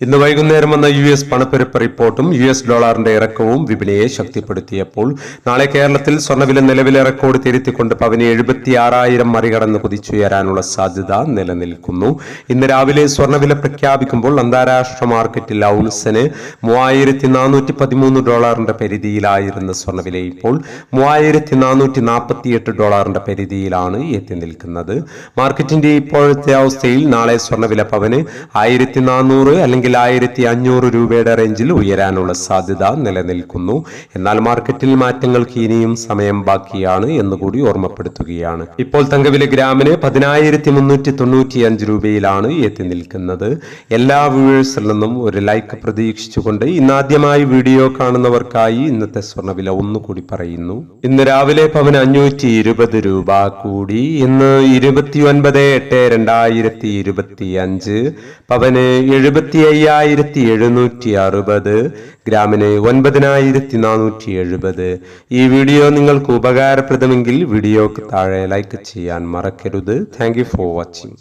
ഇന്ന് വൈകുന്നേരം വന്ന യു എസ് പണപ്പെരുപ്പ് റിപ്പോർട്ടും യു എസ് ഡോളറിന്റെ ഇറക്കവും വിപണിയെ ശക്തിപ്പെടുത്തിയപ്പോൾ നാളെ കേരളത്തിൽ സ്വർണവില നിലവിലെ റെക്കോർഡ് തിരുത്തിക്കൊണ്ട് പവന് എഴുപത്തി ആറായിരം മറികടന്ന് കുതിച്ചുയരാനുള്ള സാധ്യത നിലനിൽക്കുന്നു. ഇന്ന് രാവിലെ സ്വർണവില പ്രഖ്യാപിക്കുമ്പോൾ അന്താരാഷ്ട്ര മാർക്കറ്റിൽ ഔൺസിന് മൂവായിരത്തി നാനൂറ്റി പതിമൂന്ന് ഡോളറിന്റെ പരിധിയിലായിരുന്ന സ്വർണവില ഇപ്പോൾ മൂവായിരത്തി നാനൂറ്റി നാൽപ്പത്തിയെട്ട് ഡോളറിന്റെ പരിധിയിലാണ് എത്തി നിൽക്കുന്നത്. മാർക്കറ്റിന്റെ ഇപ്പോഴത്തെ അവസ്ഥയിൽ നാളെ സ്വർണവില പവന് ആയിരത്തി നാനൂറ് അല്ലെങ്കിൽ ആയിരത്തി അഞ്ഞൂറ് രൂപയുടെ റേഞ്ചിൽ ഉയരാനുള്ള സാധ്യത നിലനിൽക്കുന്നു. എന്നാൽ മാർക്കറ്റിൽ മാറ്റങ്ങൾക്ക് ഇനിയും സമയം ബാക്കിയാണ് എന്നുകൂടി ഓർമ്മപ്പെടുത്തുകയാണ്. ഇപ്പോൾ തങ്കവില ഗ്രാമിന് പതിനായിരത്തി മുന്നൂറ്റി തൊണ്ണൂറ്റി അഞ്ച് രൂപയിലാണ് എത്തി നിൽക്കുന്നത്. എല്ലാ വ്യൂവേഴ്സിൽ നിന്നും ഒരു ലൈക്ക് പ്രതീക്ഷിച്ചുകൊണ്ട് ഇന്നാദ്യമായി വീഡിയോ കാണുന്നവർക്കായി ഇന്നത്തെ സ്വർണവില ഒന്നുകൂടി പറയുന്നു. ഇന്ന് രാവിലെ പവന് അഞ്ഞൂറ്റി ഇരുപത് രൂപ കൂടി. ഇന്ന് ഇരുപത്തി ഒൻപത് എട്ട് രണ്ടായിരത്തി ഇരുപത്തി അഞ്ച് പവന് എഴുപത്തി അയ്യായിരത്തി എഴുന്നൂറ്റി അറുപത് ഗ്രാമിന് ഒൻപതിനായിരത്തി നാനൂറ്റി എഴുപത് ഈ വീഡിയോ നിങ്ങൾക്ക് ഉപകാരപ്രദമെങ്കിൽ വീഡിയോക്ക് താഴെ ലൈക്ക് ചെയ്യാൻ മറക്കരുത്. Thank for watching